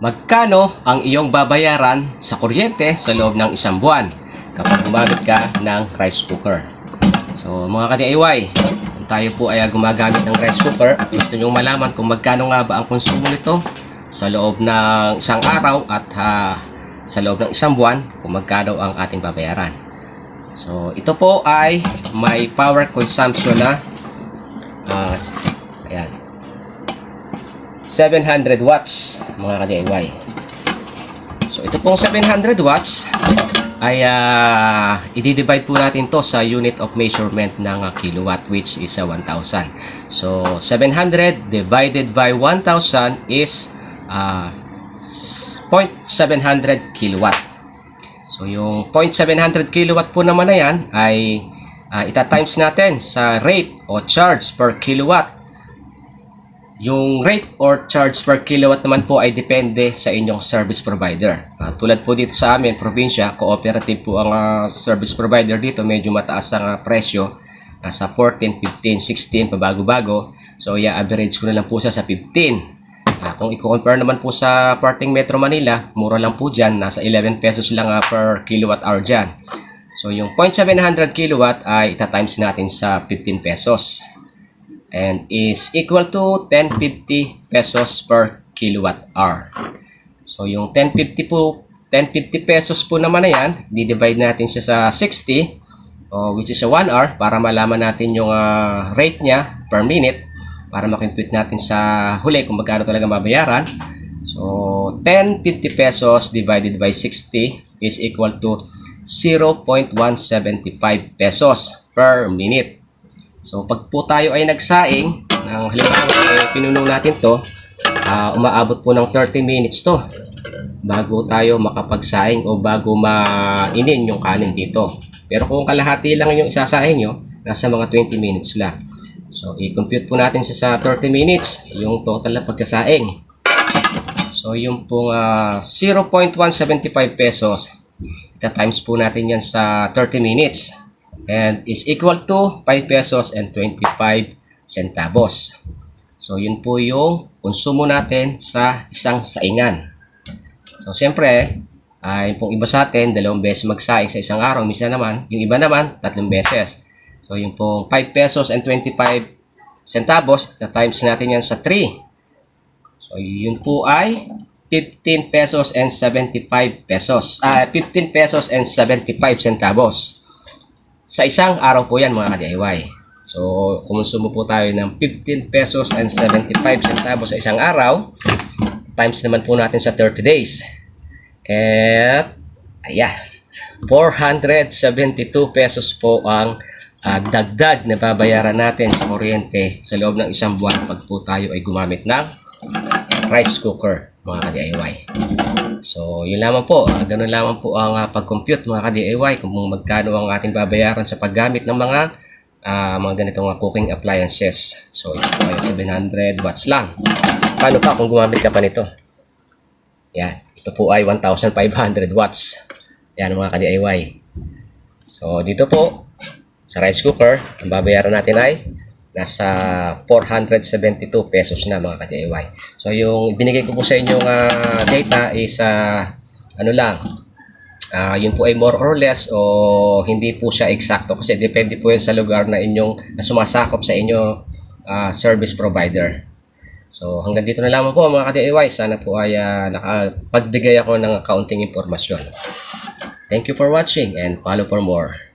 Magkano ang iyong babayaran sa kuryente sa loob ng isang buwan kapag gumamit ka ng rice cooker? So mga ka-DIY, kung tayo po ay gumagamit ng rice cooker at gusto nyo malaman kung magkano nga ba ang konsumo nito sa loob ng isang araw at ah, sa loob ng isang buwan kung magkano ang ating babayaran. So ito po ay may power consumption na ayan 700 watts mga ka-DIY. So ito pong 700 watts ay uh, i-divide po natin to sa unit of measurement ng uh, kilowatt which is uh, 1,000. So 700 divided by 1,000 is uh, 0.700 kilowatt. So yung 0.700 kilowatt po naman na yan ay uh, ita-times natin sa rate o charge per kilowatt yung rate or charge per kilowatt naman po ay depende sa inyong service provider. Ah, tulad po dito sa amin, probinsya, cooperative po ang ah, service provider dito. Medyo mataas ang ah, presyo. Nasa 14, 15, 16, pabago-bago. So, yeah, average ko na lang po siya sa 15. Ah, kung i-compare naman po sa parting Metro Manila, mura lang po dyan. Nasa 11 pesos lang ah, per kilowatt hour dyan. So, yung 0.700 kilowatt ay ita-times natin sa 15 pesos and is equal to 1050 pesos per kilowatt hour. So yung 1050 po, 1050 pesos po naman na yan, di-divide natin siya sa 60 oh, which is a 1 hour para malaman natin yung ah, rate niya per minute para makimpute natin sa huli kung magkano talaga mabayaran. So 1050 pesos divided by 60 is equal to 0.175 pesos per minute. So pag po tayo ay nagsaing, ng halimbawa eh, pinuno natin to, ah, umaabot po ng 30 minutes to bago tayo makapagsaing o bago mainin yung kanin dito. Pero kung kalahati lang yung isasaing nyo, nasa mga 20 minutes lang. So i-compute po natin siya sa 30 minutes, yung total na pagsasaing. So yung pong ah, 0.175 pesos, ita-times po natin yan sa 30 minutes and is equal to 5 pesos and 25 centavos. So, yun po yung konsumo natin sa isang saingan. So, siyempre, ay pong iba sa atin, dalawang beses magsaing sa isang araw. Misa naman, yung iba naman, tatlong beses. So, yung pong 5 pesos and 25 centavos, times natin yan sa 3. So, yun po ay 15 pesos and 75 pesos. Ah, 15 pesos and 75 centavos. Sa isang araw po yan mga ka-DIY. So, kumonsumo po tayo ng 15 pesos and 75 centavos sa isang araw. Times naman po natin sa 30 days. At, ayan, 472 pesos po ang ah, dagdag na babayaran natin sa kuryente sa loob ng isang buwan pag po tayo ay gumamit ng rice cooker, mga ka-DIY. So, yun lamang po. Ah, ganun lamang po ang ah, pag-compute mga ka-DIY kung magkano ang ating babayaran sa paggamit ng mga ah, mga ganitong ah, cooking appliances. So, ito po ay 700 watts lang. Paano pa kung gumamit ka pa nito? Yan. Ito po ay 1,500 watts. Yan mga ka-DIY. So, dito po, sa rice cooker, ang babayaran natin ay nasa 472 pesos na mga ka-DIY. So yung binigay ko po sa inyong ah, data is ah, ano lang, ah, yun po ay more or less o hindi po siya eksakto kasi depende po yan sa lugar na inyong na sumasakop sa inyo ah, service provider. So hanggang dito na lamang po mga ka-DIY. Sana po ay ah, nakapagbigay ako ng kaunting impormasyon. Thank you for watching and follow for more.